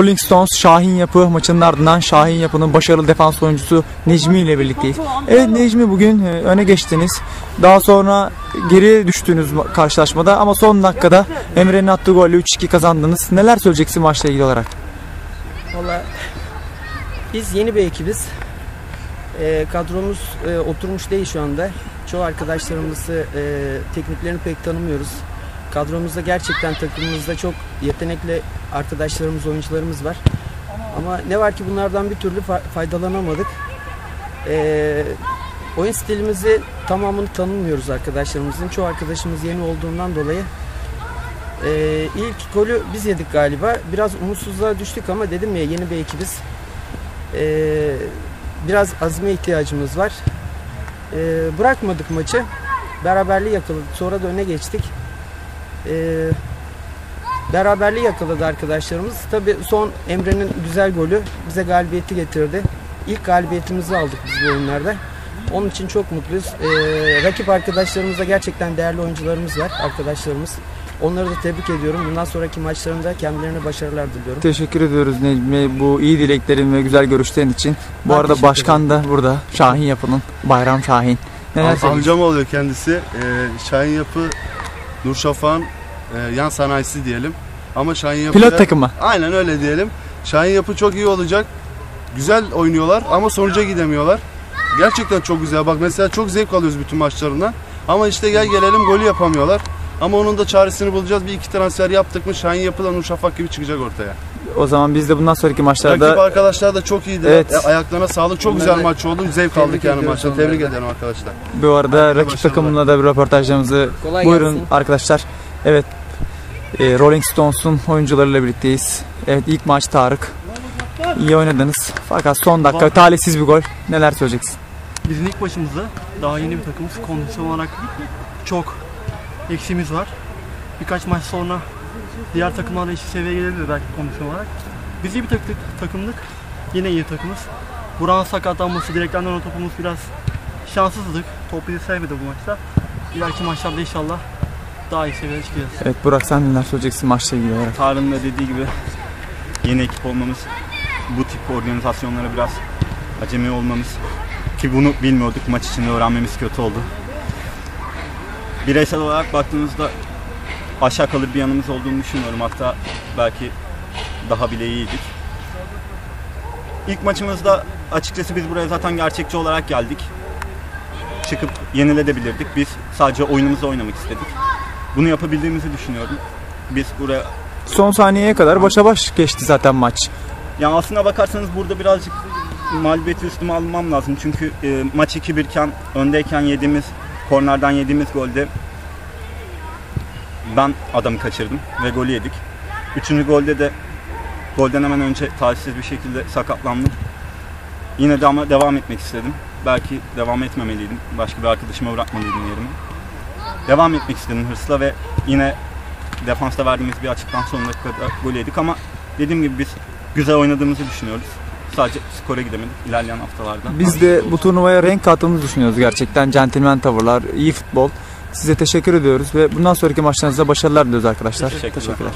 Rolling Stones Şahin Yapı maçının ardından Şahin Yapı'nın başarılı defans oyuncusu Necmi ile birlikteyiz. Evet Necmi bugün e, öne geçtiniz. Daha sonra geri düştüğünüz ma- karşılaşmada ama son dakikada Emre'nin attığı golle 3-2 kazandınız. Neler söyleyeceksin maçla ilgili olarak? Valla biz yeni bir ekibiz. Ee, kadromuz e, oturmuş değil şu anda. Çoğu arkadaşlarımızı e, tekniklerini pek tanımıyoruz. Kadromuzda gerçekten takımımızda çok yetenekli arkadaşlarımız, oyuncularımız var. Ama ne var ki bunlardan bir türlü fa- faydalanamadık. Ee, oyun stilimizi tamamını tanımıyoruz arkadaşlarımızın. Çoğu arkadaşımız yeni olduğundan dolayı ee, ilk golü biz yedik galiba. Biraz umutsuzluğa düştük ama dedim ya yeni bir ekibiz. Ee, biraz azme ihtiyacımız var. Ee, bırakmadık maçı. Beraberliği yakaladık. Sonra da öne geçtik. Ee, beraberliği yakaladı arkadaşlarımız. Tabi son Emre'nin güzel golü bize galibiyeti getirdi. İlk galibiyetimizi aldık biz bu oyunlarda. Onun için çok mutluyuz. Ee, rakip arkadaşlarımızda gerçekten değerli oyuncularımız var. Arkadaşlarımız. Onları da tebrik ediyorum. Bundan sonraki maçlarında kendilerine başarılar diliyorum. Teşekkür ediyoruz Necmi bu iyi dileklerin ve güzel görüşlerin için. Bu Ben arada başkan da burada Şahin Yapı'nın Bayram Şahin. Neler? Amcam oluyor kendisi. Ee, Şahin Yapı, Nurşafak'ın e, yan sanayisi diyelim. Ama Şahin Yapı Pilot takımı. Aynen öyle diyelim. Şahin Yapı çok iyi olacak. Güzel oynuyorlar ama sonuca gidemiyorlar. Gerçekten çok güzel. Bak mesela çok zevk alıyoruz bütün maçlarından. Ama işte gel gelelim golü yapamıyorlar. Ama onun da çaresini bulacağız. Bir iki transfer yaptık mı Şahin Yapı'dan Nurşafak gibi çıkacak ortaya. O zaman biz de bundan sonraki maçlarda Rakip arkadaşlar da çok iyiydi. Evet. Ayaklarına sağlık. Çok güzel maç oldu. Zevk aldık yani maçta. Tebrik ederim arkadaşlar. bu arada rakip başarılar. takımla da bir röportajlarımızı Kolay Buyurun gelsin. arkadaşlar. Evet. e, Rolling Stones'un oyuncularıyla birlikteyiz. Evet ilk maç Tarık. İyi oynadınız. Fakat son dakika talihsiz bir gol. Neler söyleyeceksin? Bizim ilk maçımızda daha yeni bir takımız kondisyon olarak çok eksiğimiz var. Birkaç maç sonra diğer takımlarla eşit seviyeye gelebilir belki kondisyon olarak. Biz iyi bir taktık, takımdık. Yine iyi takımız. Burak'ın sakatlanması, direkten dönen topumuz biraz şanssızdık. Top bizi sevmedi bu maçta. İleriki maçlarda inşallah daha iyi seviyeye çıkacağız. Evet Burak sen neler söyleyeceksin maçla ilgili olarak? Tarık'ın da dediği gibi yeni ekip olmamız, bu tip organizasyonlara biraz acemi olmamız ki bunu bilmiyorduk maç içinde öğrenmemiz kötü oldu. Bireysel olarak baktığımızda aşağı kalır bir yanımız olduğunu düşünüyorum. Hatta belki daha bile iyiydik. İlk maçımızda açıkçası biz buraya zaten gerçekçi olarak geldik. Çıkıp yenilebilirdik. Biz sadece oyunumuzu oynamak istedik. Bunu yapabildiğimizi düşünüyorum. Biz buraya Son saniyeye kadar başa baş geçti zaten maç. yani aslına bakarsanız burada birazcık mağlubiyeti üstüme almam lazım. Çünkü e, maç 2-1 iken öndeyken yediğimiz kornerden yediğimiz golde ben adamı kaçırdım ve golü yedik. Üçüncü golde de golden hemen önce talihsiz bir şekilde sakatlandım. Yine de ama devam etmek istedim. Belki devam etmemeliydim. Başka bir arkadaşıma bırakmalıydım yerimi. Devam etmek istedim hırsla ve yine defansta verdiğimiz bir açıktan son dakikada gol yedik ama dediğim gibi biz güzel oynadığımızı düşünüyoruz. Sadece skora gidemedik ilerleyen haftalarda. Biz de bu turnuvaya renk kattığımızı düşünüyoruz gerçekten. Centilmen tavırlar, iyi futbol. Size teşekkür ediyoruz ve bundan sonraki maçlarınızda başarılar diliyoruz arkadaşlar. Teşekkürler. Teşekkürler.